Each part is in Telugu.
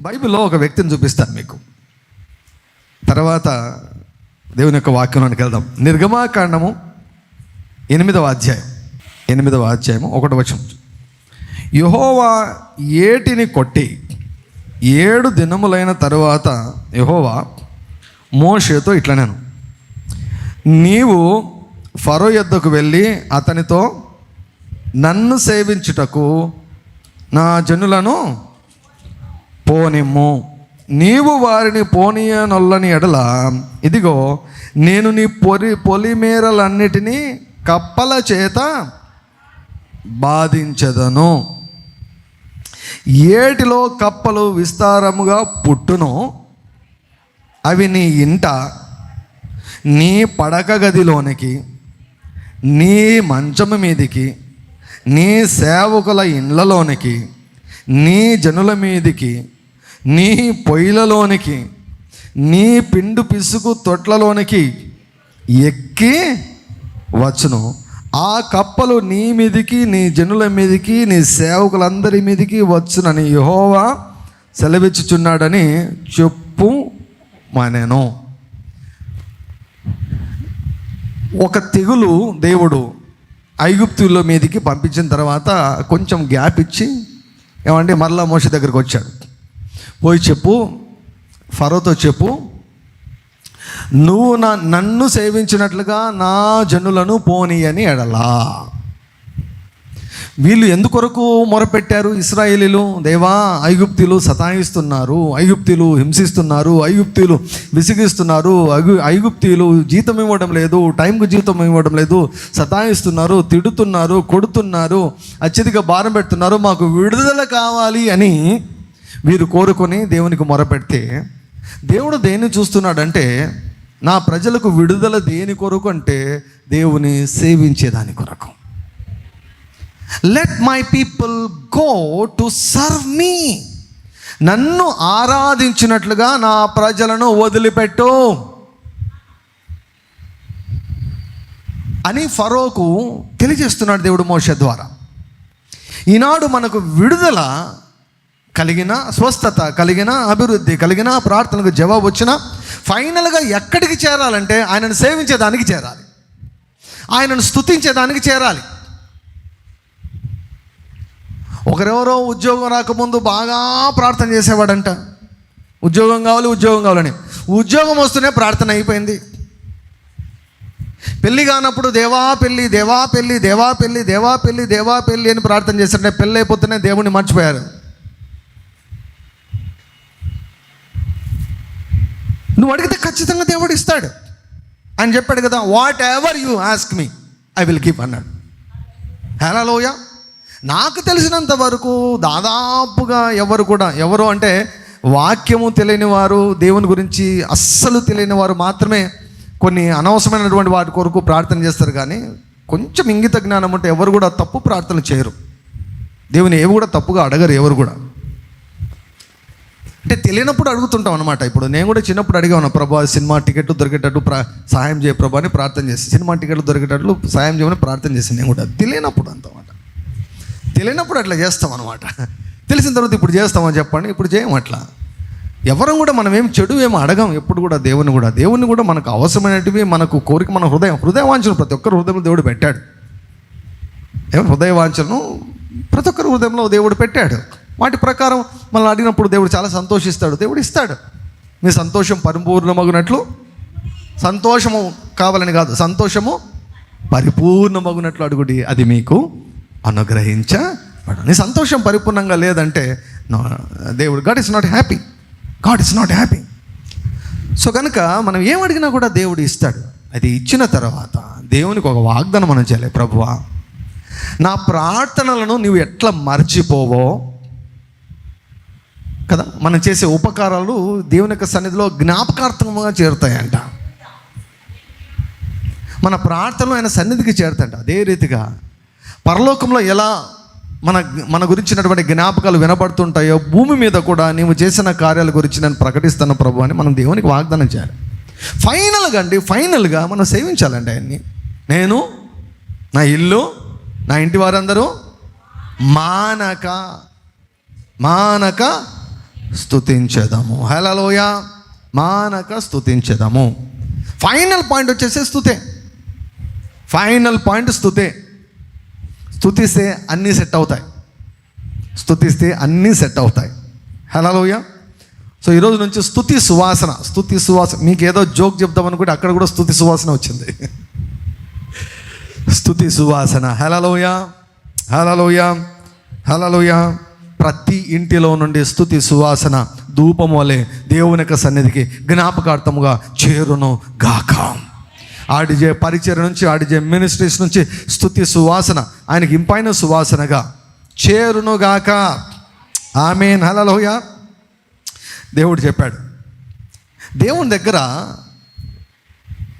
బైబిల్లో ఒక వ్యక్తిని చూపిస్తాను మీకు. తర్వాత దేవుని యొక్క వాక్యంలోనికి వెళ్దాం. నిర్గమాకాండము ఎనిమిదవ అధ్యాయం. ఎనిమిదవ అధ్యాయము ఒకటి వచనం. యహోవా ఏటిని కొట్టి ఏడు దినములైన తరువాత యహోవా మోషేతో ఇట్లనేను. నీవు ఫరో యొద్దకు వెళ్ళి అతనితో నన్ను సేవించుటకు నా జనులను పోనిమ్ము. నీవు వారిని పోనీయనొల్లని ఎడల ఇదిగో నేను నీ పొలి పొలిమేరలన్నిటినీ కప్పల చేత బాధించదను. ఏటిలో కప్పలు విస్తారముగా పుట్టును అవి నీ ఇంట నీ పడక గదిలోనికి నీ మంచము మీదికి నీ సేవకుల ఇండ్లలోనికి నీ జనుల మీదికి నీ పొయ్యిలలోనికి నీ పిండు పిసుకు తొట్లలోనికి ఎక్కి వచ్చును. ఆ కప్పలు నీ మీదికి నీ జనుల మీదికి నీ సేవకులందరి మీదికి వచ్చునని యహోవా సెలవిచ్చుచున్నాడని చెప్పు మానేను ఒక తెగులు దేవుడు ఐగుప్తుల మీదికి పంపించిన తర్వాత కొంచెం గ్యాప్ ఇచ్చి ఏమంటే మరలా మోష దగ్గరికి వచ్చాడు. పోయి చెప్పు ఫరోతో చెప్పు నువ్వు నా నన్ను సేవించినట్లుగా నా జనులను పోనీ అని ఎడలా. వీళ్ళు ఎందుకొరకు మొరపెట్టారు ఇస్రాయేలీలు? దేవా ఐగుప్తులు సతాయిస్తున్నారు ఐగుప్తులు హింసిస్తున్నారు ఐగుప్తులు విసిగిస్తున్నారు ఐగు ఐగుప్తులు జీతం ఇవ్వడం లేదు టైంకు జీతం ఇవ్వడం లేదు సతాయిస్తున్నారు తిడుతున్నారు కొడుతున్నారు అత్యధిక భారం పెడుతున్నారు మాకు విడుదల కావాలి అని వీరు కోరుకొని దేవునికి మొరపెడితే దేవుడు దేన్ని చూస్తున్నాడంటే నా ప్రజలకు విడుదల దేని కొరకు అంటే దేవుని సేవించేదాని కొరకు. Let my people go to serve me నన్ను ఆరాధించినట్లుగా నా ప్రజలను వదిలిపెట్టు. అని ఫరోకు తెలియజేస్తున్నాడు దేవుడు మోష ద్వారా. ఈనాడు మనకు విడుదల కలిగిన స్వస్థత కలిగిన అభివృద్ధి కలిగిన ప్రార్థనకు జవాబు వచ్చిన ఫైనల్గా ఎక్కడికి చేరాలంటే ఆయనను సేవించేదానికి చేరాలి. ఆయనను స్థుతించేదానికి చేరాలి. ఒకరెవరో ఉద్యోగం రాకముందు బాగా ప్రార్థన చేసేవాడంట. ఉద్యోగం కావాలి ఉద్యోగం కావాలని. ఉద్యోగం వస్తూనే ప్రార్థన అయిపోయింది. పెళ్ళి కానప్పుడు దేవా పెళ్ళి దేవా పెళ్ళి దేవా పెళ్ళి దేవా పెళ్ళి దేవా పెళ్ళి అని ప్రార్థన చేస్తుంటే పెళ్ళి అయిపోతేనే దేవుణ్ణి మర్చిపోయారు. నువ్వు అడిగితే ఖచ్చితంగా దేవుడు ఇస్తాడు. అని చెప్పాడు కదా whatever you ask me I will give అన్నాడు. హలోయ నాకు తెలిసినంత వరకు దాదాపుగా ఎవరు కూడా ఎవరు అంటే వాక్యము తెలియని వారు దేవుని గురించి అస్సలు తెలియని వారు మాత్రమే కొన్ని అనవసరమైనటువంటి వాటి కొరకు ప్రార్థన చేస్తారు కానీ కొంచెం ఇంగిత జ్ఞానం ఉంటే ఎవరు కూడా తప్పు ప్రార్థన చేయరు. దేవుని ఏవి కూడా తప్పుగా అడగరు ఎవరు కూడా. అంటే తెలియనప్పుడు అడుగుతుంటాం అనమాట ఇప్పుడు నేను కూడా చిన్నప్పుడు అడిగాను ప్రభా సినిమా టికెట్ దొరికేటట్టు ప్రా సహాయం చేయ ప్రభా అని ప్రార్థన చేసి సినిమా టికెట్లు దొరికేటట్లు సహాయం చేయమని ప్రార్థన చేసి నేను కూడా తెలియనప్పుడు అంతమాట తెలియనప్పుడు అట్లా చేస్తాం అనమాట తెలిసిన తర్వాత ఇప్పుడు చేస్తామని చెప్పండి ఇప్పుడు చేయం అట్లా. ఎవరం కూడా మనం ఏం చెడు ఏమో అడగం ఎప్పుడు కూడా దేవుని కూడా. దేవుని కూడా మనకు అవసరమైనటివి మనకు కోరిక మన హృదయం హృదయ వాంఛను ప్రతి ఒక్కరు హృదయంలో దేవుడు పెట్టాడు. ఏమో హృదయ వాంఛను ప్రతి ఒక్కరు హృదయంలో దేవుడు పెట్టాడు. వాటి ప్రకారం మనం అడిగినప్పుడు దేవుడు చాలా సంతోషిస్తాడు. దేవుడు ఇస్తాడు. మీ సంతోషం పరిపూర్ణమగునట్లు సంతోషము కావాలని కాదు సంతోషము పరిపూర్ణమగునట్లు అడుగుడి. అది మీకు అనుగ్రహించబడు నీ సంతోషం పరిపూర్ణంగా లేదంటే దేవుడు God is not happy God is not happy so కనుక మనం ఏం అడిగినా కూడా దేవుడు ఇస్తాడు. అది ఇచ్చిన తర్వాత దేవునికి ఒక వాగ్దానం మనం చేయాలి. ప్రభువా నా ప్రార్థనలను నువ్వు ఎట్లా మర్చిపోవో కదా? మనం చేసే ఉపకారాలు దేవుని యొక్క సన్నిధిలో జ్ఞాపకార్థంగా చేరుతాయంట. మన ప్రార్థనలు ఆయన సన్నిధికి చేరుతాయంట. అదే రీతిగా పరలోకంలో ఎలా మన మన గురించినటువంటి జ్ఞాపకాలు వినబడుతుంటాయో భూమి మీద కూడా నీవు చేసిన కార్యాల గురించి నేను ప్రకటిస్తాను ప్రభు అని మనం దేవునికి వాగ్దానం చేయాలి. ఫైనల్గా అండి ఫైనల్గా మనం సేవించాలండి ఆయన్ని. నేను నా ఇల్లు నా ఇంటి వారందరూ మానక మానక స్తుతించేదాము. హలోయ మానక స్థుతించేదాము ఫైనల్ పాయింట్ వచ్చేసి స్తుతే. ఫైనల్ పాయింట్ స్థుతే స్తుతిస్తే అన్నీ సెట్ అవుతాయి. స్తుతిస్తే అన్నీ సెట్ అవుతాయి. హలోయ సో ఈరోజు నుంచి స్తుతి సువాసన. స్థుతి సువాసన. మీకు ఏదో జోక్ చెప్దామని కూడా అక్కడ కూడా స్తుతి సువాసన వచ్చింది. స్తుతి సువాసన. హలలోయ హలలోయ హలలోయ ప్రతి ఇంటిలో నుండి స్తుతి సువాసన ధూపం వలె దేవుని యొక్క సన్నిధికి జ్ఞాపకార్థముగా చేరును గాక. ఆడిజే పరిచయం నుంచి ఆడిజే మినిస్ట్రీస్ నుంచి స్తుతి సువాసన ఆయనకి ఇంపైన సువాసనగా చేరును గాక. ఆమె హలలోయ దేవుడు చెప్పాడు దేవుని దగ్గర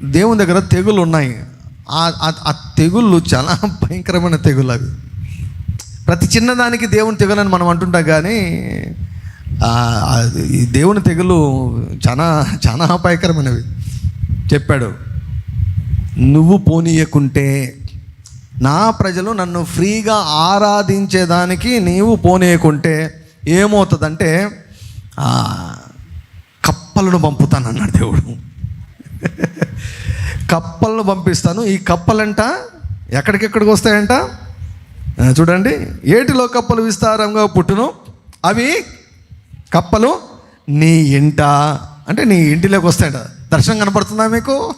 దేవుని దగ్గర తెగులు ఉన్నాయి ఆ- ఆ- ఆ తెగుళ్ళు చాలా భయంకరమైన తెగులు అవి. ప్రతి చిన్నదానికి దేవుని తెగలని మనం అంటుంటాం కానీ ఈ దేవుని తెగులు చాలా చాలా అపాయకరమైనవి. చెప్పాడు నువ్వు పోనీయకుంటే నా ప్రజలు నన్ను ఫ్రీగా ఆరాధించేదానికి నీవు పోనీయకుంటే ఏమవుతుందంటే కప్పలను పంపుతానన్నాడు దేవుడు. కప్పలను పంపిస్తాను. ఈ కప్పలంట ఎక్కడికెక్కడికి వస్తాయంట? చూడండి ఏటిలో కప్పలు విస్తారంగా పుట్టును? అవి కప్పలు నీ ఇంట. అంటే నీ ఇంటిలోకి వస్తాయంట. దర్శనం కనపడుతుందా మీకు?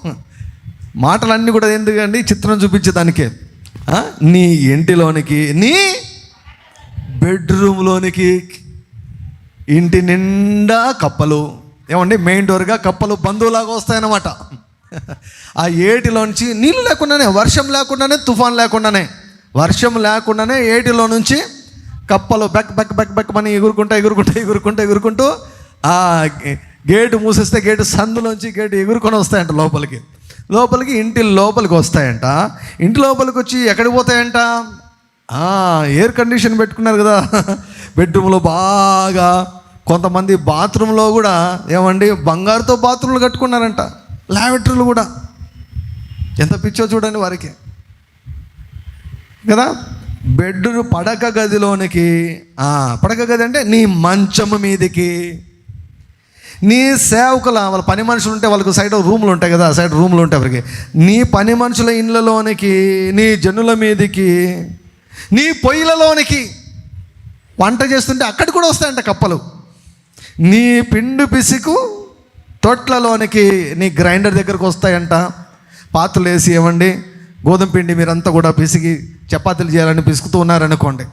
మాటలన్నీ కూడా ఎందుకండి? చిత్రం చూపించేదానికే ఆ, నీ ఇంటిలోనికి నీ బెడ్రూమ్లోనికి ఇంటి నిండా కప్పలు. ఏమండి? మెయిన్ డోర్గా కప్పలు బంధువులాగా వస్తాయన్నమాట. ఆ ఏటిలోంచి నీళ్ళు లేకుండానే వర్షం లేకుండానే తుఫాన్ లేకుండానే వర్షం లేకుండానే ఏటిలో నుంచి కప్పలు బెక్ బెక్ బెక్ బెక్ అని ఎగురుకుంటా ఎగురుకుంటా ఎగురుకుంటా ఎగురుకుంటూ ఆ గేటు మూసేస్తే గేటు సందులోంచి గేటు ఎగురుకొని వస్తాయంట లోపలికి. లోపలికి ఇంటి లోపలికి వస్తాయంట. ఇంటి లోపలికి వచ్చి ఎక్కడికి పోతాయంట? ఎయిర్ కండిషన్ పెట్టుకున్నారు కదా. బెడ్రూమ్లో బాగా కొంతమంది బాత్రూంలో కూడా ఏమండి బంగారుతో బాత్రూమ్లు కట్టుకున్నారంట. లాబెటరీలు కూడా. ఎంత పిచ్చో చూడండి వారికి. కదా? బెడ్ పడక గదిలోనికి పడక గది అంటే నీ మంచము మీదికి. నీ సేవకుల వాళ్ళ పని మనుషులు ఉంటే వాళ్ళకు సైడ్ రూమ్లు ఉంటాయి కదా సైడ్ రూమ్లు ఉంటాయి వారికి నీ పని మనుషుల ఇండ్లలోనికి నీ జనుల మీదికి నీ పొయ్యిలలోనికి వంట చేస్తుంటే అక్కడ కూడా వస్తాయంట కప్పలు. నీ పిండు పిసికు తొట్లలోనికి నీ గ్రైండర్ దగ్గరకు వస్తాయంట. పాత్రలు వేసి ఇవ్వండి. గోధుమ పిండి మీరంతా కూడా పిసికి చపాతీలు చేయాలని పిసుకుతూ ఉన్నారనుకోండి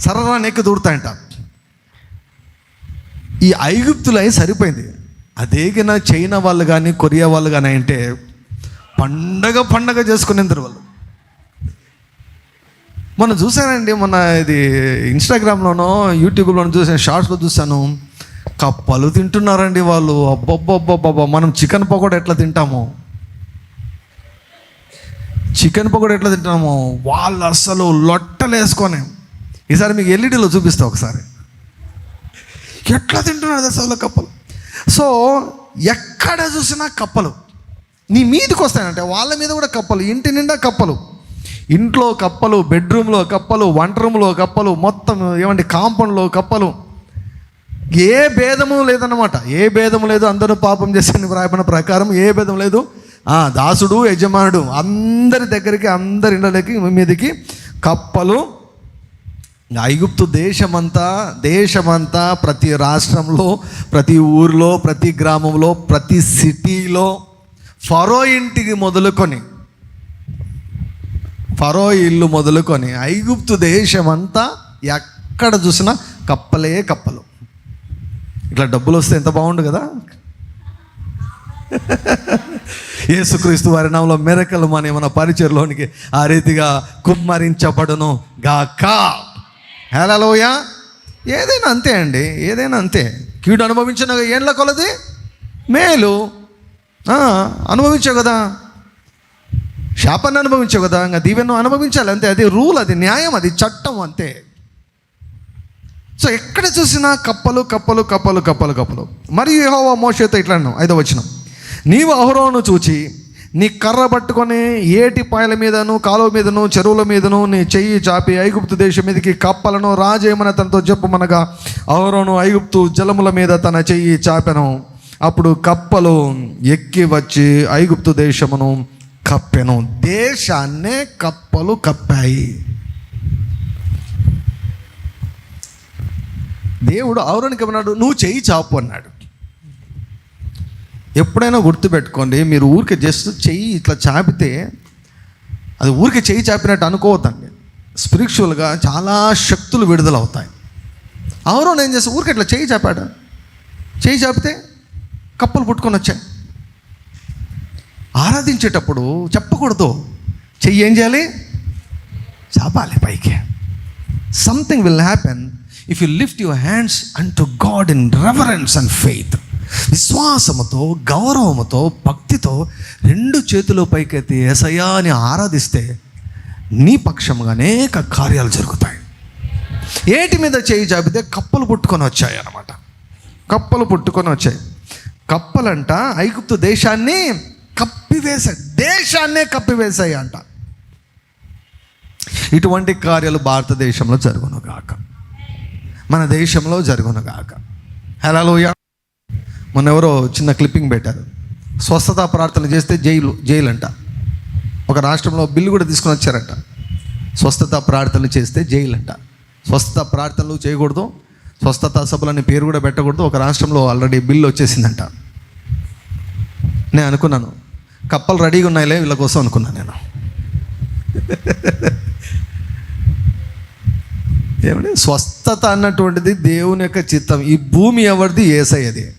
సరళ నెక్కి దూడతాయంట ఈ ఐగుప్తులు అయి సరిపోయింది. అదేగిన చైనా వాళ్ళు కానీ కొరియా వాళ్ళు కానీ అంటే పండగ పండగ చేసుకునేందరు వాళ్ళు. మొన్న చూశానండి మొన్న ఇది ఇన్స్టాగ్రామ్లోనో యూట్యూబ్లోనో చూసాను షార్ట్స్లో చూశాను. కప్పలు తింటున్నారండి వాళ్ళు. అబ్బబ్బబ్బబ్బబ్బ మనం చికెన్ పకోడా ఎట్లా తింటామో? చికెన్ పకోడా ఎట్లా తింటాము వాళ్ళు అసలు లొట్టలేసుకొని. ఈసారి మీకు ఎల్ఈడిలో చూపిస్తా ఒకసారి. ఎట్లా తింటున్నారు అసలు కప్పలు? సో ఎక్కడ చూసినా కప్పలు. నీ మీదకి వస్తాయంటే వాళ్ళ మీద కూడా కప్పలు ఇంటి నిండా కప్పలు. ఇంట్లో కప్పలు బెడ్రూమ్లో కప్పలు వంట రూమ్లో కప్పలు మొత్తం ఏమంటే కాంపౌండ్లో కప్పలు. ఏ భేదము లేదన్నమాట. ఏ భేదము లేదు అందరూ పాపం చేసిన రాయబడిన ప్రకారం ఏ భేదం లేదు. దాసుడు యజమానుడు అందరి దగ్గరికి అందరి ఇళ్ళకి మీదకి కప్పలు. ఐగుప్తు దేశమంతా దేశమంతా ప్రతి రాష్ట్రంలో ప్రతి ఊరిలో ప్రతి గ్రామంలో ప్రతి సిటీలో ఫరో ఇంటికి మొదలుకొని ఫరో ఇల్లు మొదలుకొని ఐగుప్తు దేశమంతా ఎక్కడ చూసినా కప్పలే కప్పలు. ఇట్లా డబ్బులు వస్తే ఎంత బాగుండు కదా? యేసుక్రీస్తు వారి నామంలో మెరకలు మన మన పరిచయలోనికి ఆ రీతిగా కుమ్మరించబడును గాక. హలోయ ఏదైనా అంతే అండి ఏదైనా అంతే. కీడు అనుభవించిన ఏండ్ల కొలది? మేలు. అనుభవించావు కదా. శాపాన్ని అనుభవించావు కదా ఇంకా దీవెన్ను అనుభవించాలి అంతే. అది రూల్ అది న్యాయం అది చట్టం అంతే. సో ఎక్కడ చూసినా కప్పలు కప్పలు కప్పలు కప్పలు కప్పలు. మరియు యహోవా మోషేతో ఇట్లా అన్నాం ఐదో వచ్చినాం నీవు అహరోను చూచి నీ కర్ర పట్టుకొని ఏటి పాయల మీదను కాలువ మీదను చెరువుల మీదను నీ చెయ్యి చాపి ఐగుప్తు దేశం మీదకి కప్పలను రాజేయమని తనతో చెప్పమనగా అవరోను ఐగుప్తు జలముల మీద తన చెయ్యి చాపెను. అప్పుడు కప్పలు ఎక్కి వచ్చి ఐగుప్తు దేశమును కప్పెను. దేశాన్నే కప్పలు కప్పాయి. దేవుడు అవురానికి ఏమన్నాడు? నువ్వు చెయ్యి చాపు అన్నాడు. ఎప్పుడైనా గుర్తుపెట్టుకోండి మీరు ఊరికే జస్ట్ చెయ్యి ఇట్లా చాపితే అది ఊరికే చెయ్యి చాపినట్టు అనుకోవద్దండి. స్పిరిచువల్గా చాలా శక్తులు విడుదలవుతాయి. అవును ఏం చేస్తా ఊరికి ఇట్లా చెయ్యి చాపాడు. చెయ్యి చాపితే కప్పలు పుట్టుకొని వచ్చాయి. ఆరాధించేటప్పుడు చెప్పకూడదు. చెయ్యి ఏం చేయాలి? చాపాలి పైకి. Something will happen if you lift your hands and to God in reverence and faith విశ్వాసముతో గౌరవముతో భక్తితో రెండు చేతులు పైకెత్తి ఏసయ్యా అని ఆరాధిస్తే నీ పక్షంగా అనేక కార్యాలు జరుగుతాయి. ఏటి మీద చేయి జాబితే కప్పలు పుట్టుకొని వచ్చాయి అన్నమాట. కప్పలు పుట్టుకొని వచ్చాయి. కప్పలంట ఐగుప్తు దేశాన్ని కప్పివేశాయి. దేశాన్నే కప్పివేశాయి అంట. ఇటువంటి కార్యాలు భారతదేశంలో జరుగునుగాక మన దేశంలో జరుగునుగాక హలోయ మొన్న ఎవరో చిన్న క్లిప్పింగ్ పెట్టారు. స్వస్థత ప్రార్థన చేస్తే జైలు జైలు అంట ఒక రాష్ట్రంలో బిల్లు కూడా తీసుకొని వచ్చారంట. స్వస్థత ప్రార్థనలు చేస్తే జైలు అంట స్వస్థత ప్రార్థనలు చేయకూడదు. స్వస్థత సభలని పేరు కూడా పెట్టకూడదు. ఒక రాష్ట్రంలో ఆల్రెడీ బిల్లు వచ్చేసిందంట. నేను అనుకున్నాను. కప్పలు రెడీగా ఉన్నాయిలే వీళ్ళ కోసం అనుకున్నాను నేను. ఏమంటే స్వస్థత అన్నటువంటిది దేవుని యొక్క చిత్తం. ఈ భూమి ఎవరిది? ఏసయ్యది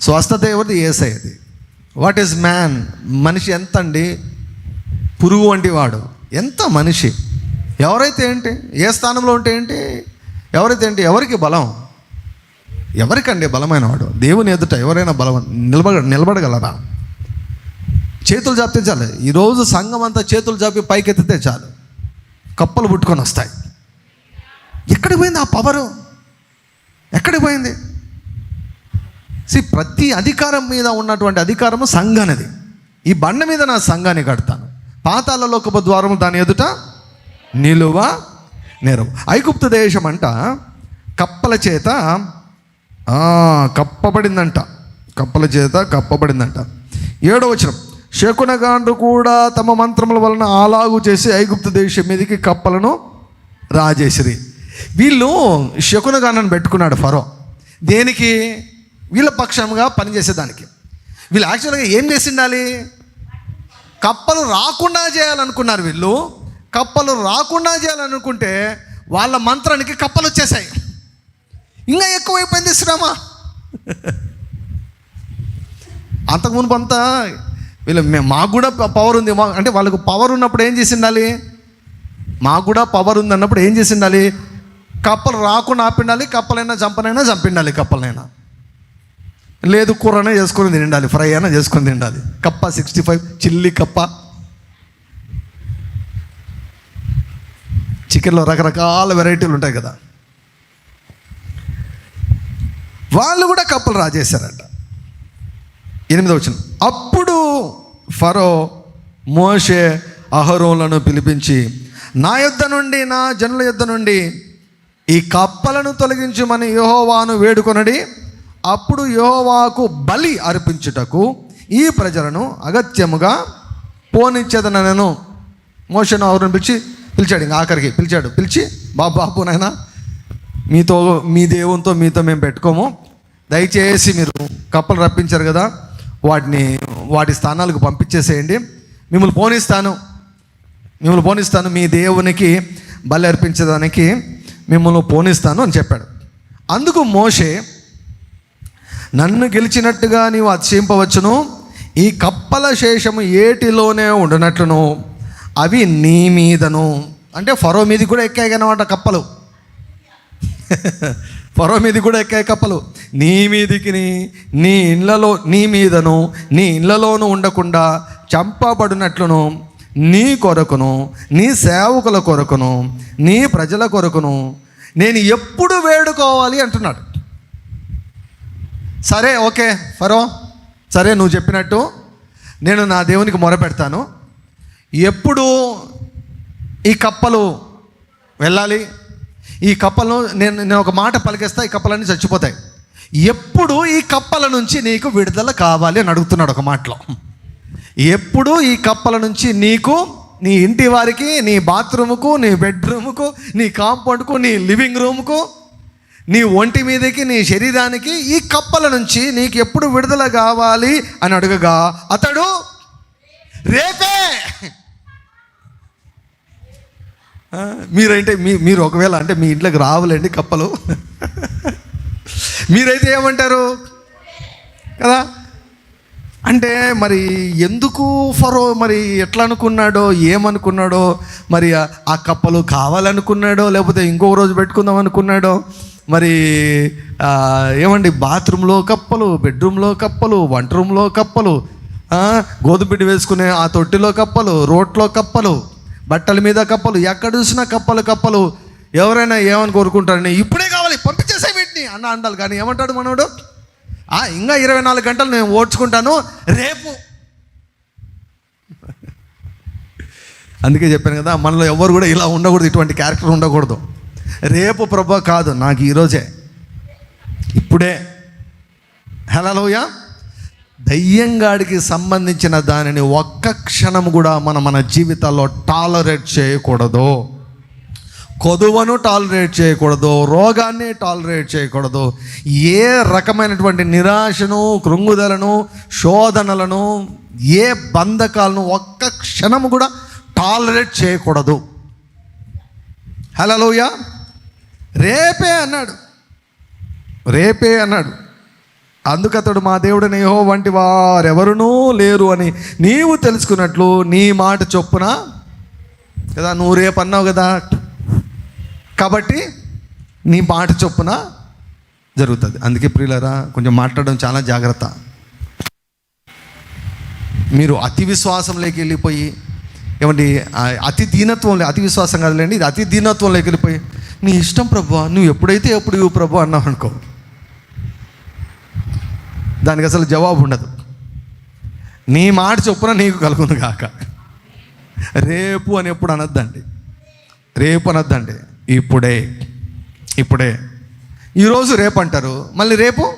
స్వస్థత ఎవరిది అది. వాట్ ఈస్ మ్యాన్ మనిషి ఎంత అండి పురుగు వంటి వాడు. ఎంత మనిషి? ఎవరైతే ఏంటి? ఏ స్థానంలో ఉంటే ఏంటి? ఎవరైతే ఏంటి? ఎవరికి బలం? ఎవరికండి బలమైన వాడు? దేవుని ఎదుట ఎవరైనా బలం నిలబడ నిలబడగలరా? చేతులు జాపితే చాలు. ఈరోజు సంఘం అంతా చేతులు జాపి పైకెత్తితే చాలు. కప్పలు పుట్టుకొని వస్తాయి. ఎక్కడికి పోయింది ఆ పవరు? ఎక్కడికి పోయింది? సి ప్రతి అధికారం మీద ఉన్నటువంటి అధికారము సంఘానిది. ఈ బండ మీద నా సంఘాన్ని కడతాను. పాతాల లోకపు ద్వారము దాని ఎదుట నిలువ నేరం. ఐగుప్తు దేశం అంట కప్పల చేత కప్పబడిందంట. కప్పల చేత కప్పబడిందంట. ఏడో వచ్చిన శకునగాండ్రు కూడా తమ మంత్రముల వలన అలాగు చేసి ఐగుప్తు దేశం మీదకి కప్పలను రాజేసిరి. వీళ్ళు శకునగాండ్రను పెట్టుకున్నాడు ఫరో. దేనికి? వీళ్ళ పక్షంగా పనిచేసేదానికి. వీళ్ళు యాక్చువల్గా ఏం చేసి ఉండాలి కప్పలు రాకుండా చేయాలనుకున్నారు వీళ్ళు. కప్పలు రాకుండా చేయాలనుకుంటే వాళ్ళ మంత్రానికి కప్పలు వచ్చేసాయి. ఇంకా ఎక్కువైపోయింది శ్రమ. అంతకు మునుపు అంతా వీళ్ళు మాకు కూడా పవర్ ఉంది. అంటే వాళ్ళకు పవర్ ఉన్నప్పుడు ఏం చేసి ఉండాలి మాకు కూడా పవర్ ఉంది అన్నప్పుడు ఏం చేసి ఉండాలి కప్పలు రాకుండా ఆపిండాలి కప్పలైనా చంపనైనా చంపిండాలి కప్పలైనా. లేదు కూరనే చేసుకొని తినండాలి ఫ్రై అయినా చేసుకొని తినాలి కప్ప సిక్స్టీ ఫైవ్ చిల్లి కప్ప. చికెన్లో రకరకాల వెరైటీలు ఉంటాయి కదా. వాళ్ళు కూడా కప్పలు రాజేశారంట. ఎనిమిదో వచ్చిన అప్పుడు ఫరో మోషే అహరోలను పిలిపించి నా యుద్ధ నుండి నా జనుల యుద్ధ నుండి ఈ కప్పలను తొలగించమని యోహోవాను వేడుకొనడి అప్పుడు యోవాకు బలి అర్పించుటకు ఈ ప్రజలను అగత్యముగా పోనిచ్చేదనను మోషను అవరుని పిలిచి పిలిచాడు ఇంకా ఆఖరికి పిలిచాడు పిలిచి బాబు బాబు నాయనా మీతో మీ దేవునితో మీతో మేము పెట్టుకోము. దయచేసి మీరు కప్పలు రప్పించారు కదా వాటిని వాటి స్థానాలకు పంపించేసేయండి. మిమ్మల్ని పోనిస్తాను. మిమ్మల్ని పోనిస్తాను. మీ దేవునికి బలి అర్పించడానికి మిమ్మల్ని పోనిస్తాను అని చెప్పాడు. అందుకు మోషే నన్ను గెలిచినట్టుగా నీవు అతిశయింపవచ్చును. ఈ కప్పల శేషము ఏటిలోనే ఉండనట్లును. అవి నీ మీదను. అంటే ఫరో మీది కూడా ఎక్కాయి కనమాట కప్పలు. ఫరో మీది కూడా ఎక్కాయి కప్పలు. నీ మీదికి నీ ఇళ్ళలో నీ మీదను నీ ఇండ్లలోనూ ఉండకుండా చంపబడినట్లును. నీ కొరకును నీ సేవకుల కొరకును నీ ప్రజల కొరకును నేను ఎప్పుడు వేడుకోవాలి అంటున్నాడు. సరే ఓకే ఫరో. సరే నువ్వు చెప్పినట్టు. నేను నా దేవునికి మొరపెడతాను ఎప్పుడు ఈ కప్పలు వెళ్ళాలి? ఈ కప్పలను నేను నేను ఒక మాట పలికేస్తా ఈ కప్పలన్నీ చచ్చిపోతాయి. ఎప్పుడు ఈ కప్పల నుంచి నీకు విడుదల కావాలి అని అడుగుతున్నాడు ఒక మాటలో. ఎప్పుడు ఈ కప్పల నుంచి నీకు నీ ఇంటి వారికి నీ బాత్రూముకు నీ బెడ్రూముకు నీ కాంపౌండ్కు నీ లివింగ్ రూమ్కు నీ ఒంటి మీదకి నీ శరీరానికి ఈ కప్పల నుంచి నీకు ఎప్పుడు విడుదల కావాలి అని అడగగా అతడు రేపే! మీరంటే మీ మీరు ఒకవేళ అంటే మీ ఇంట్లోకి రావులేండి కప్పలు. మీరైతే ఏమంటారు? కదా? అంటే మరి ఎందుకు ఫరో మరి ఎట్లా అనుకున్నాడో ఏమనుకున్నాడో మరి ఆ- ఆ కప్పలు కావాలనుకున్నాడో లేకపోతే ఇంకో రోజు పెట్టుకుందాం అనుకున్నాడో మరి ఏమండి? బాత్రూంలో కప్పలు బెడ్రూమ్లో కప్పలు వంట రూమ్లో కప్పలు గోధుమపిండి వేసుకునే ఆ తొట్టిలో కప్పలు రోట్లో కప్పలు బట్టల మీద కప్పలు ఎక్కడ చూసినా కప్పలు కప్పలు. ఎవరైనా ఏమని కోరుకుంటారని ఇప్పుడే కావాలి పంపించేసే వీటిని. అన్న అండాలి కానీ ఏమంటాడు మనోడు? ఇంకా ఇరవై నాలుగు గంటలు నేను ఓడ్చుకుంటాను. రేపు. అందుకే చెప్పాను కదా మనలో ఎవరు కూడా ఇలా ఉండకూడదు ఇటువంటి క్యారెక్టర్ ఉండకూడదు. రేపు ప్రభా కాదు నాకు ఈరోజే ఇప్పుడే. హలోయ దయ్యంగాడికి సంబంధించిన దానిని ఒక్క క్షణం కూడా మనం మన జీవితాల్లో టాలరేట్ చేయకూడదు. కొదువను టాలరేట్ చేయకూడదు రోగాన్ని టాలరేట్ చేయకూడదు. ఏ రకమైనటువంటి నిరాశను కృంగుదలను శోధనలను ఏ బంధకాలను ఒక్క క్షణం కూడా టాలరేట్ చేయకూడదు. హలోయ రేపే అన్నాడు. రేపే అన్నాడు. అందుకతడు మా దేవుడని యెహోవా వంటి వారెవరునూ లేరు అని నీవు తెలుసుకున్నట్లు నీ మాట చొప్పున కదా నువ్వు రేపు అన్నావు కదా కాబట్టి నీ మాట చొప్పున జరుగుతుంది. అందుకే ప్రియులరా కొంచెం మాట్లాడడం చాలా జాగ్రత్త. మీరు అతి విశ్వాసంలోకి వెళ్ళిపోయి ఏమండి అతి దీనత్వంలో అతి విశ్వాసం కాదులేండి ఇది అతి దీనత్వంలోకి వెళ్ళిపోయి నీ ఇష్టం ప్రభు నువ్వు ఎప్పుడైతే ఎప్పుడు ఇవ్వు ప్రభు అన్నావు అనుకో. దానికి అసలు జవాబు ఉండదు. నీ మాట చొప్పున నీకు కలుగును కాక రేపు అని ఎప్పుడు అనొద్దండి. రేపు అనొద్దండి. ఇప్పుడే. ఇప్పుడే. ఈరోజు రేపు అంటారు. మళ్ళీ రేపు?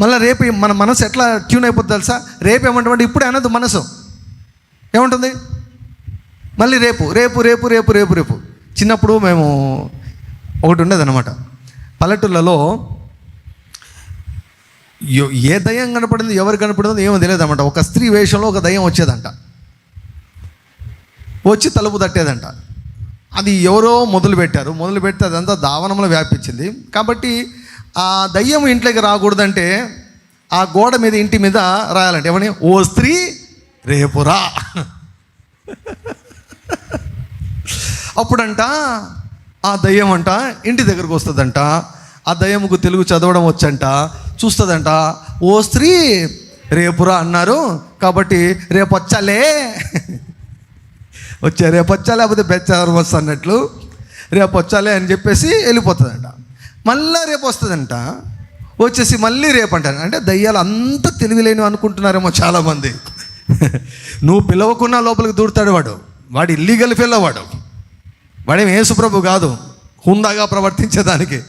మళ్ళీ రేపు మన మనసు ఎట్లా ట్యూన్ అయిపోతుంది తెలుసా? రేపు ఏమంటామంటే ఇప్పుడే అనదు మనసు. ఏముంటుంది? మళ్ళీ రేపు రేపు రేపు రేపు రేపు రేపు. చిన్నప్పుడు మేము ఒకటి ఉండేదన్నమాట. పల్లెటూళ్ళలో ఏ దయ్యం కనపడింది ఎవరు కనపడిందో ఏమో తెలియదు అనమాట ఒక స్త్రీ వేషంలో ఒక దయ్యం వచ్చేదంట. వచ్చి తలుపు తట్టేదంట. అది ఎవరో మొదలు పెట్టారు. మొదలు పెడితే అదంతా దావనంలో వ్యాపించింది. కాబట్టి ఆ దయ్యం ఇంట్లోకి రాకూడదంటే ఆ గోడ మీద ఇంటి మీద రాయాలంటే ఏమని ఓ స్త్రీ రేపురా అప్పుడంట ఆ దయ్యం అంట ఇంటి దగ్గరకు వస్తుందంట. ఆ దయ్యముకు తెలుగు చదవడం వచ్చంట. చూస్తుందంట ఓ స్త్రీ రేపురా అన్నారు. కాబట్టి రేపు వచ్చాలే వచ్చే రేపు వచ్చా లేకపోతే బెచ్చారు వస్తా అన్నట్లు. రేపు వచ్చాలే అని చెప్పేసి వెళ్ళిపోతుందంట. మళ్ళీ రేపు వస్తుందంట వచ్చేసి మళ్ళీ రేపు అంటారు అంటే దయ్యాలు అంత తెలివిలేని అనుకుంటున్నారేమో చాలామంది. నువ్వు పిలవకున్నా లోపలికి దూడతాడు వాడు. వాడు ఇల్లీగల్ ఫెల్లో వాడు. వాడేం యేసుప్రభు కాదు. హుందాగా ప్రవర్తించేదానికి.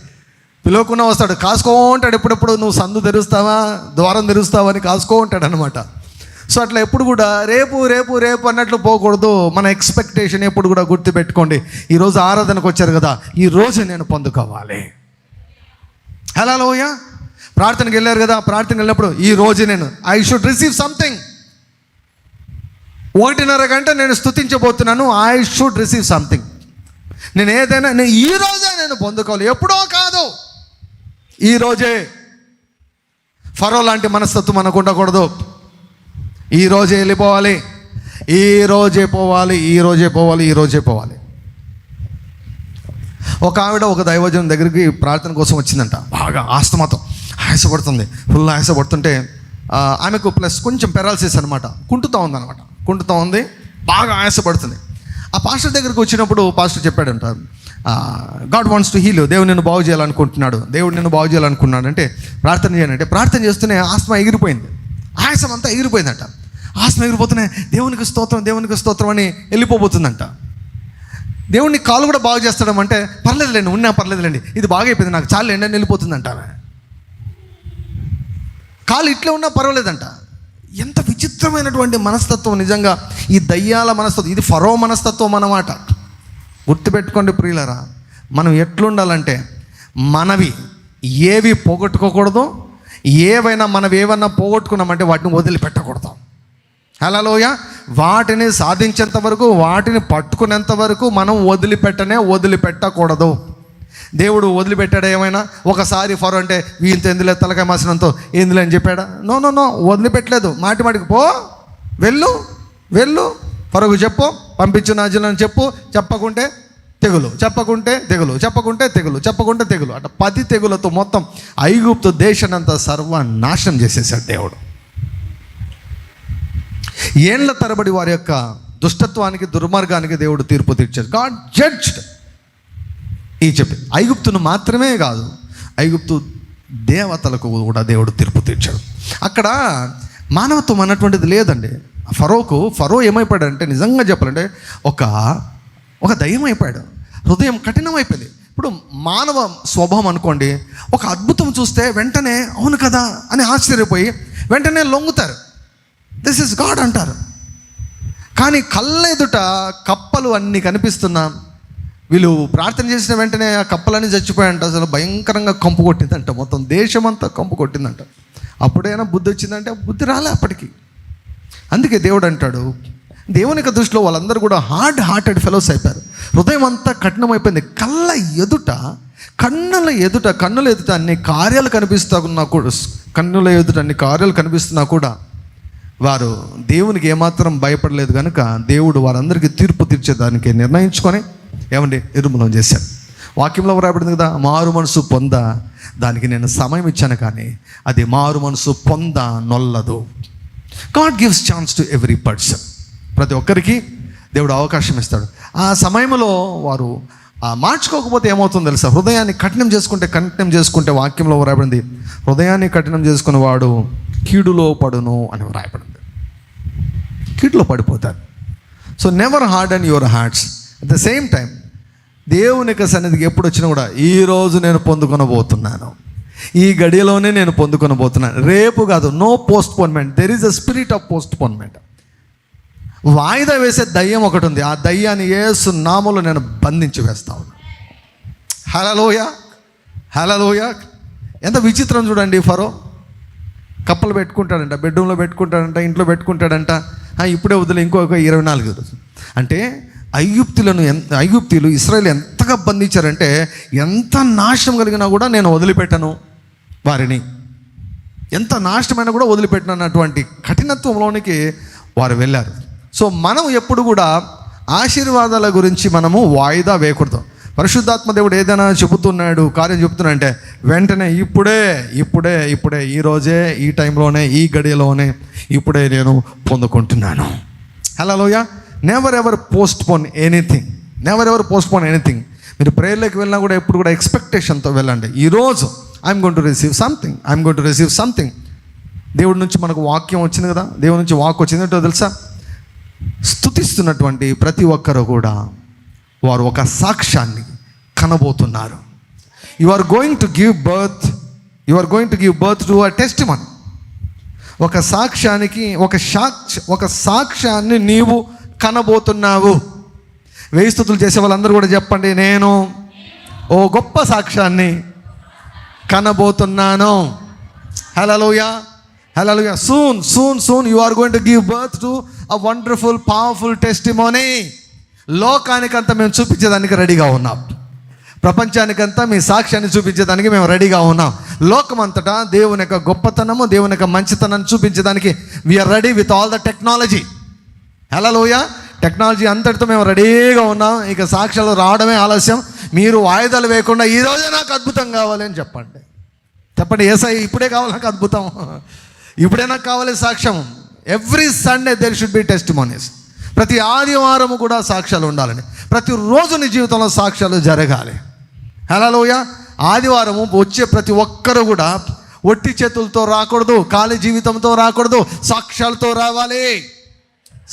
పిలవకుండా వస్తాడు. కాసుకో ఉంటాడు ఎప్పుడెప్పుడు నువ్వు సందు తెరుస్తావా? ద్వారం తెరుస్తావా అని కాసుకో ఉంటాడు అనమాట సో అట్లా ఎప్పుడు కూడా రేపు రేపు రేపు అన్నట్లు పోకూడదు. మన ఎక్స్పెక్టేషన్ ఎప్పుడు కూడా గుర్తుపెట్టుకోండి. ఈరోజు ఆరాధనకు వచ్చారు కదా. ఈ రోజు నేను పొందుకోవాలి. హలో లోయ ప్రార్థనకి వెళ్ళారు కదా. ప్రార్థనకి వెళ్ళినప్పుడు ఈ రోజు నేను ఐ షుడ్ రిసీవ్ సంథింగ్ ఒకటిన్నర గంట నేను స్థుతించబోతున్నాను ఐ షుడ్ రిసీవ్ సంథింగ్ నేను ఏదైనా నేను ఈ రోజే నేను పొందుకోవాలి. ఎప్పుడో కాదు. ఈ రోజే ఫరో లాంటి మనస్తత్వం మనకు ఉండకూడదు. ఈ రోజే వెళ్ళిపోవాలి. ఈ రోజే పోవాలి. ఈ రోజే పోవాలి. ఈ రోజే పోవాలి. ఒక ఆవిడ ఒక దైవజనం దగ్గరికి ప్రార్థన కోసం వచ్చిందంట. బాగా. ఆస్తమాతో. ఆయాసపడుతుంది. ఫుల్ ఆయాసపడుతుంటే ఆమెకు ప్లస్ కొంచెం పెరాలసిస్ అనమాట కుంటుతూ ఉంది అనమాట కుంటుతూ ఉంది. బాగా ఆయాసపడుతుంది. ఆ పాస్టర్ దగ్గరికి వచ్చినప్పుడు పాస్టర్ చెప్పాడంట గాడ్ వాంట్స్ టు హీల్ దేవుడు నిన్ను బాగు చేయాలనుకుంటున్నాడు. దేవుడు నిన్ను బాగు చేయాలనుకున్నాడు. అంటే ప్రార్థన చేయాలంటే ప్రార్థన చేస్తూనే ఆస్మ ఎగిరిపోయింది. ఆయాసం అంతా ఎగిరిపోయిందంట. ఆస్మ ఎగిరిపోతూనే దేవునికి స్తోత్రం దేవునికి స్తోత్రం అని వెళ్ళిపోబోతుందంట. దేవుడిని కాలు కూడా బాగు చేస్తాడం అంటే పర్లేదులేండి ఉన్నా పర్లేదులేండి. ఇది బాగా అయిపోయింది నాకు చాలు ఎండని వెళ్ళిపోతుందంట ఆమె కాలు ఇట్లా ఉన్నా పర్వాలేదంట. ఎంత విచిత్రమైనటువంటి మనస్తత్వం నిజంగా. ఈ దయ్యాల మనస్తత్వం ఇది ఫరో మనస్తత్వం అన్నమాట. గుర్తుపెట్టుకోండి ప్రియులరా మనం ఎట్లుండాలంటే మనవి ఏవి పోగొట్టుకోకూడదు ఏవైనా మనం ఏమన్నా పోగొట్టుకున్నామంటే వాటిని వదిలిపెట్టకూడదు. హలోయ వాటిని సాధించేంత వరకు వాటిని పట్టుకునేంత వరకు మనం వదిలిపెట్టనే వదిలిపెట్టకూడదు. దేవుడు వదిలిపెట్టాడు ఏమైనా? ఒకసారి ఫరో అంటే వీళ్ళతో ఎందులే తలకాయ మాసినంతో ఎందులే అని చెప్పాడా? నో నో నో వదిలిపెట్టలేదు. మాటి మాటికి పో. వెళ్ళు వెళ్ళు. ఫరోకు చెప్పు పంపించు నాజులని చెప్పు. చెప్పకుంటే తెగులు చెప్పకుంటే తెగులు చెప్పకుంటే తెగులు చెప్పకుంటే తెగులు. అట్లా పది తెగులతో మొత్తం ఐగుప్తు దేశానంతా సర్వనాశనం చేసేసాడు దేవుడు. ఏండ్ల తరబడి వారి యొక్క దుష్టత్వానికి దుర్మార్గానికి దేవుడు తీర్పు తీర్చాడు. God judged Egypt. ఐగుప్తును మాత్రమే కాదు ఐగుప్తు దేవతలకు కూడా దేవుడు తీర్పు తీర్చాడు. అక్కడ మానవత్వం అన్నటువంటిది లేదండి. ఫరోకు ఫరో ఏమైపోయాడంటే నిజంగా చెప్పాలంటే ఒక ఒక దయ్యం అయిపోయాడు. హృదయం కఠినమైపోయింది. ఇప్పుడు మానవ స్వభావం అనుకోండి ఒక అద్భుతం చూస్తే వెంటనే అవును కదా అని ఆశ్చర్యపోయి వెంటనే లొంగుతారు. దిస్ ఇస్ గాడ్ అంటారు. కానీ కళ్ళ ఎదుట కప్పలు అన్నీ కనిపిస్తున్నా వీళ్ళు ప్రార్థన చేసిన వెంటనే ఆ కప్పలన్నీ చచ్చిపోయాయంట. అసలు భయంకరంగా కంపు కొట్టిందంట. మొత్తం దేశమంతా కంపు కొట్టిందంట. అప్పుడైనా బుద్ధి వచ్చిందంటే బుద్ధి రాలే అప్పటికి. అందుకే దేవుడు అంటాడు దేవుని యొక్క దృష్టిలో వాళ్ళందరూ కూడా హార్డ్ హార్టెడ్ ఫెలోస్ అయిపోయారు. హృదయం అంతా కఠినమైపోయింది. కళ్ళ ఎదుట కన్నుల ఎదుట కన్నుల ఎదుట అన్ని కార్యాలు కనిపిస్తున్నా కూడా కన్నుల ఎదుట అన్ని కార్యాలు కనిపిస్తున్నా కూడా వారు దేవునికి ఏమాత్రం భయపడలేదు కనుక దేవుడు వారందరికీ తీర్పు తీర్చేదానికి నిర్ణయించుకొని ఏమండి? నిర్మూలన చేశారు. వాక్యంలో రాబడింది కదా మారు మనసు పొంద దానికి నేను సమయం ఇచ్చాను కానీ అది మారు మనసు పొంద నొల్లదు. God gives chance to every person ప్రతి ఒక్కరికి దేవుడు అవకాశం ఇస్తాడు. ఆ సమయంలో వారు మార్చుకోకపోతే ఏమవుతుందో తెలుసా? హృదయాన్ని కఠినం చేసుకుంటే కఠినం చేసుకుంటే వాక్యంలో రాయబడింది హృదయాన్ని కఠినం చేసుకుని వాడు కీడులో పడును అని రాయబడింది కీడులో పడిపోతారు. So never hard and your hearts at the same time దేవుని యొక్క సన్నిధికి ఎప్పుడు వచ్చినా కూడా ఈరోజు నేను పొందుకొనబోతున్నాను. ఈ గడియలోనే నేను పొందుకొనబోతున్నాను. రేపు కాదు no postponement there is a spirit of postponement వాయిదా వేసే దయ్యం ఒకటి ఉంది. ఆ దయ్యాన్ని ఏసు నామలో నేను బంధించి వేస్తా ఉన్నాను హలలోయ హలలోయ ఎంత విచిత్రం చూడండి ఫరో. కప్పలు పెట్టుకుంటాడంట బెడ్రూమ్లో పెట్టుకుంటాడంట ఇంట్లో పెట్టుకుంటాడంట. ఇప్పుడే వదిలే ఇంకొక ఇరవై నాలుగు రోజులు. అంటే ఐగుప్తులను ఎంత ఐగుప్తులు ఇస్రాయల్ ఎంతగా బంధించారంటే ఎంత నాశనం కలిగినా కూడా నేను వదిలిపెట్టను వారిని. ఎంత నాశనమైనా కూడా వదిలిపెట్టినటువంటి కఠినత్వంలోనికి వారు వెళ్ళారు. సో మనం ఎప్పుడు కూడా ఆశీర్వాదాల గురించి మనము వాయిదా వేయకూడదు. పరిశుద్ధాత్మ దేవుడు ఏదైనా చెబుతున్నాడు కార్యం చెబుతున్నాడంటే వెంటనే ఇప్పుడే ఇప్పుడే ఇప్పుడే ఈ రోజే ఈ టైంలోనే ఈ గడియలోనే ఇప్పుడే నేను పొందుకుంటున్నాను. హలోయ never ever postpone anything never ever postpone anything మీరు ప్రేయర్లోకి వెళ్ళినా కూడా ఎప్పుడు కూడా ఎక్స్పెక్టేషన్తో వెళ్ళండి. ఈరోజు I'm gonna receive something I'm gonna receive something దేవుడి నుంచి మనకు వాక్యం వచ్చింది కదా? దేవుడి నుంచి వాక్ వచ్చింది ఏంటో తెలుసా? స్థుతిస్తున్నటువంటి ప్రతి ఒక్కరు కూడా వారు ఒక సాక్ష్యాన్ని కనబోతున్నారు. You are going to give birth you are going to give birth to a test ఒక సాక్ష్యానికి ఒక సాక్ష ఒక సాక్ష్యాన్ని నీవు కనబోతున్నావు. వేయిస్తుతులు చేసే వాళ్ళందరూ కూడా చెప్పండి నేను ఓ గొప్ప సాక్ష్యాన్ని కనబోతున్నాను. హలోయా హలోయా soon soon soon you are going to give birth to a wonderful powerful testimony లోకానికంతా మేము చూపించేదానికి రెడీగా ఉన్నాం. ప్రపంచానికంతా మీ సాక్ష్యాన్ని చూపించేదానికి మేము రెడీగా ఉన్నాం. లోకమంతటా దేవుని యొక్క గొప్పతనము దేవుని యొక్క మంచితనాన్ని చూపించేదానికి we are ready with all the technology హలోయ టెక్నాలజీ అంతటితో మేము రెడీగా ఉన్నాం. ఇక సాక్ష్యాలు రావడమే ఆలస్యం. మీరు వాయిదాలు వేయకుండా ఈ రోజే నాకు అద్భుతం కావాలి అని చెప్పండి. చెప్పండి ఏసై ఇప్పుడే కావాలి నాకు అద్భుతం. ఇప్పుడే నాకు కావాలి సాక్ష్యం. Every Sunday there should be testimonies ప్రతి ఆదివారం కూడా సాక్ష్యాలు ఉండాలని. ప్రతిరోజు నీ జీవితంలో సాక్ష్యాలు జరగాలి. హలోయ ఆదివారము వచ్చే ప్రతి ఒక్కరు కూడా ఒట్టి చేతులతో రాకూడదు ఖాళీ జీవితంతో రాకూడదు సాక్ష్యాలతో రావాలి.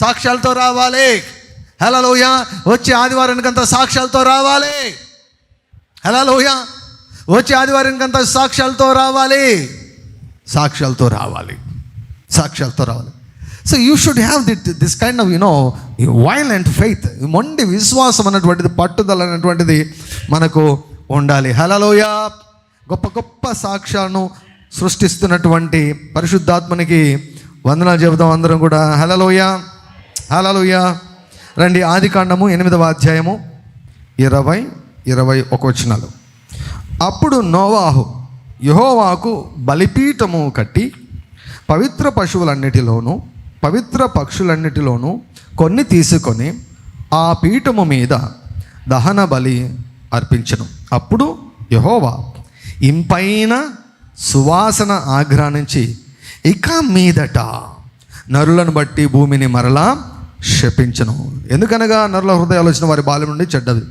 సాక్ష్యాలతో రావాలి. హలోయ వచ్చే ఆదివారానికంతా సాక్ష్యాలతో రావాలి. హలోయ వచ్చే ఆదివారానికంతా సాక్ష్యాలతో రావాలి. సాక్ష్యాలతో రావాలి. సాక్ష్యాలతో రావాలి. So you should have that this kind of you know violent faith మొండి విశ్వాసం అన్నటువంటిది పట్టుదల అనేటువంటిది మనకు ఉండాలి. హలలోయ గొప్ప గొప్ప సాక్ష్యాలను సృష్టిస్తున్నటువంటి పరిశుద్ధాత్మనికి వందనాలు చెబుతాం అందరం కూడా. హలలోయ హలలోయ. రండి ఆది కాండము ఎనిమిదవ అధ్యాయము ఇరవై ఇరవై ఒక వచనాలు. అప్పుడు నోవాహు యహోవాకు బలిపీఠము కట్టి పవిత్ర పశువులన్నిటిలోనూ పవిత్ర పక్షులన్నిటిలోనూ కొన్ని తీసుకొని ఆ పీఠము మీద దహన బలి అర్పించను. అప్పుడు యహోవా ఇంపైన సువాసన ఆఘ్రానించి ఇక మీదట నరులను బట్టి భూమిని మరలా శపించను. ఎందుకనగా నరుల హృదయ ఆలోచన వారి బాల్యం నుండి చెడ్డది.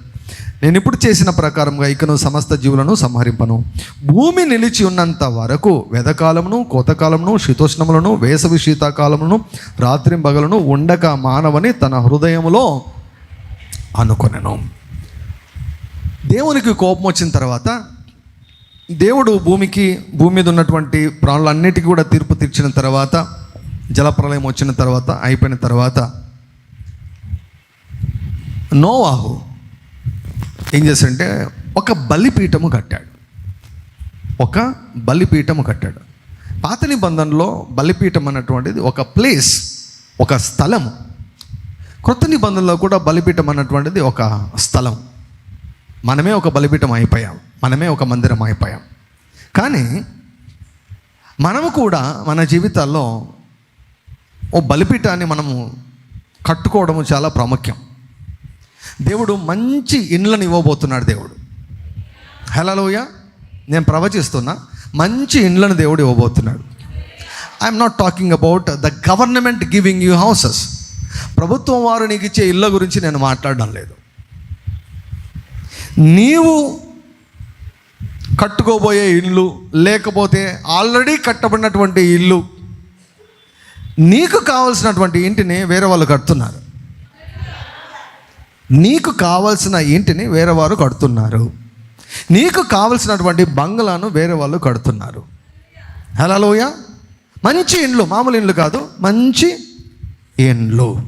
నేను ఇప్పుడు చేసిన ప్రకారంగా ఇకను సమస్త జీవులను సంహరింపను. భూమి నిలిచి ఉన్నంత వరకు వెదకాలమును కోతకాలమును శీతోష్ణములను వేసవి శీతాకాలమును రాత్రింబగలను ఉండక మానవని తన హృదయములో అనుకొనెను. దేవునికి కోపం వచ్చిన తర్వాత దేవుడు భూమికి భూమి మీద ఉన్నటువంటి ప్రాణులన్నిటికీ కూడా తీర్పు తీర్చిన తర్వాత జలప్రలయం వచ్చిన తర్వాత అయిపోయిన తర్వాత నోవాహు ఏం చేశాడంటే ఒక బలిపీఠము కట్టాడు. ఒక బలిపీఠము కట్టాడు. పాత నిబంధనలో బలిపీఠం అన్నటువంటిది ఒక ప్లేస్ ఒక స్థలము. కొత్త నిబంధనలో కూడా బలిపీఠం అన్నటువంటిది ఒక స్థలం. మనమే ఒక బలిపీఠం అయిపోయాం. మనమే ఒక మందిరం అయిపోయాం. కానీ మనము కూడా మన జీవితాల్లో ఓ బలిపీఠాన్ని మనము కట్టుకోవడము చాలా ప్రాముఖ్యం. దేవుడు మంచి ఇండ్లను ఇవ్వబోతున్నాడు దేవుడు. హలోయ నేను ప్రవచిస్తున్నా మంచి ఇండ్లను దేవుడు ఇవ్వబోతున్నాడు. I'm not talking about the government giving you houses ప్రభుత్వం వారు నీకు ఇచ్చే ఇళ్ళ గురించి నేను మాట్లాడడం లేదు. నీవు కట్టుకోబోయే ఇల్లు లేకపోతే ఆల్రెడీ కట్టబడినటువంటి ఇల్లు నీకు కావలసినటువంటి ఇంటిని వేరే వాళ్ళు కడుతున్నారు. నీకు కావలసిన ఇంటిని వేరే వారు కడుతున్నారు. నీకు కావలసినటువంటి బంగ్లాను వేరే వాళ్ళు కడుతున్నారు. హలోయ మంచి ఇండ్లు మామూలు ఇండ్లు కాదు మంచి ఇండ్లు.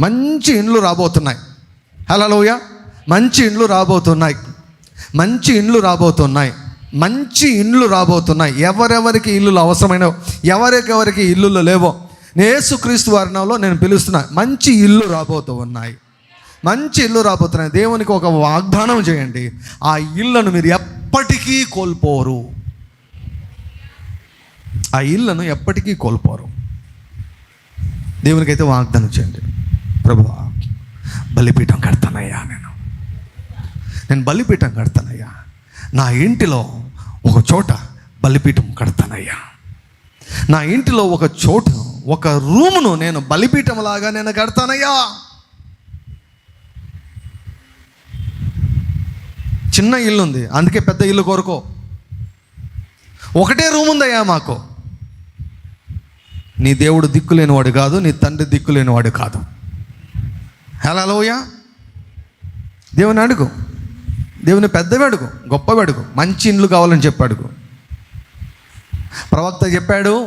మంచి ఇండ్లు రాబోతున్నాయి. హలోయ మంచి ఇండ్లు రాబోతున్నాయి. మంచి ఇండ్లు రాబోతున్నాయి. మంచి ఇండ్లు రాబోతున్నాయి. ఎవరెవరికి ఇల్లులు అవసరమైనవో ఎవరికెవరికి ఇల్లులు లేవో నేసుక్రీస్తు వర్ణంలో నేను పిలుస్తున్నా మంచి ఇల్లు రాబోతూ ఉన్నాయి. మంచి ఇల్లు రాబోతున్నాయి. దేవునికి ఒక వాగ్దానం చేయండి. ఆ ఇళ్ళను మీరు ఎప్పటికీ కోల్పోరు. ఆ ఇళ్ళను ఎప్పటికీ కోల్పోరు. దేవునికైతే వాగ్దానం చేయండి. ప్రభువా బలిపీఠం కడతానయ్యా నేను. నేను బలిపీఠం కడతానయ్యా. నా ఇంటిలో ఒక చోట బలిపీఠం కడతానయ్యా. నా ఇంటిలో ఒక చోటు ఒక రూమును నేను బలిపీఠం లాగా నేను కడతానయ్యా. చిన్న ఇల్లు ఉంది అందుకే పెద్ద ఇల్లు కోరుకో. ఒకటే రూమ్ ఉందయ్యా మాకు. నీ దేవుడు దిక్కు లేనివాడు కాదు నీ తండ్రి దిక్కు లేనివాడు కాదు. హలోయ దేవుని అడుగు. దేవుని పెద్దవి అడుగు గొప్పవి అడుగు మంచి ఇండ్లు కావాలని చెప్పి అడుగు. ప్రవక్త చెప్పాడు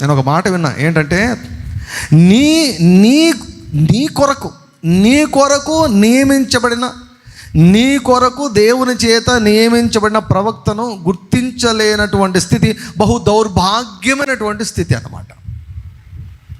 నేను ఒక మాట విన్నా ఏంటంటే నీ నీ నీ కొరకు నీ కొరకు నియమించబడిన నీ కొరకు దేవుని చేత నియమించబడిన ప్రవక్తను గుర్తించలేనటువంటి స్థితి బహు దౌర్భాగ్యమైనటువంటి స్థితి అన్నమాట.